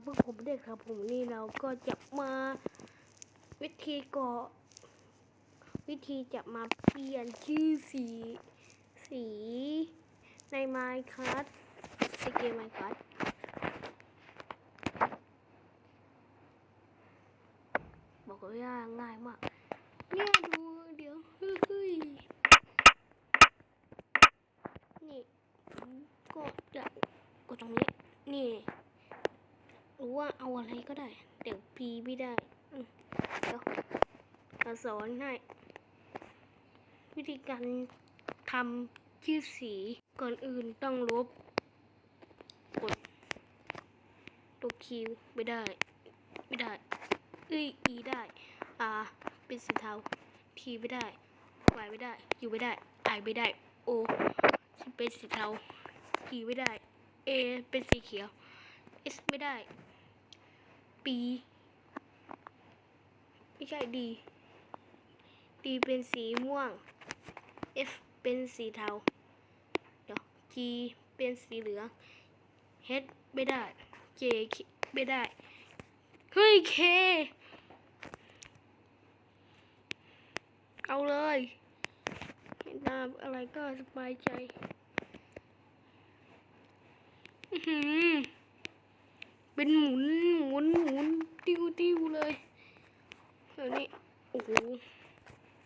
ครับพวกผมเด็กครับผมนี่เราก็จะมาวิธีก่อวิธีจะมาเปลี่ยนชื่อสี สีใน Minecraft ในเกม Minecraft บอกว่าง่ายมากเนี่ยดูเดี๋ยวเฮ้ยนี่ก็จะกดตรงนี้นี่ หรือว่าเอาอะไรก็ได้ เดี๋ยวพีไม่ได้เดี๋ยวเราสอนให้ วิธีการทำชื่อสีก่อนอื่นต้องลบ กดตัวคิวไม่ได้ ไม่ได้เอ้ยอีได้อาเป็นสีเทาทีไม่ได้วายไม่ได้ยูไม่ได้ไอไม่ได้โอเป็นสีเทาทีไม่ได้เอเป็นสีเขียวเอสไม่ได้ ปี ไม่ใช่ดีดีเป็นสีม่วง F เป็นสีเทา เดี๋ยว G เป็นสีเหลือง H ไม่ได้ J ไม่ได้ เฮ้ย K เอาเลยนาอะไรก็สบายใจ อื้อหือ เป็นหมุนหมุนหมุนติ้วติ้วเลยเดี๋ยวนี้โอ้โห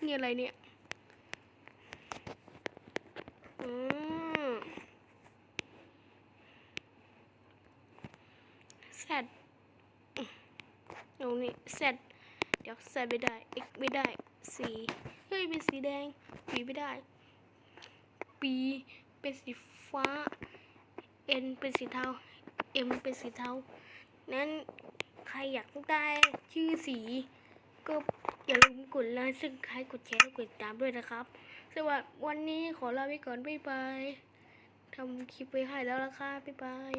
นี่อะไรเนี่ยอืมแซดตรงนี้แซดเดี๋ยวแซดไม่ได้ x ไม่ได้สีเฮ้ยเป็นสีแดงปีไม่ได้ ปีเป็นสีฟ้า n เป็นสีเทา เอ็มเป็นสีเทา นั้นใครอยากได้ชื่อสี ก็อย่าลืมกดไลค์ซึ่งใครกดแชร์และกดติดตามด้วยนะครับสวัสดีวันนี้ขอลาไปก่อนบ๊ายบายทำคลิปไว้ให้แล้วละค่ะบ๊ายบาย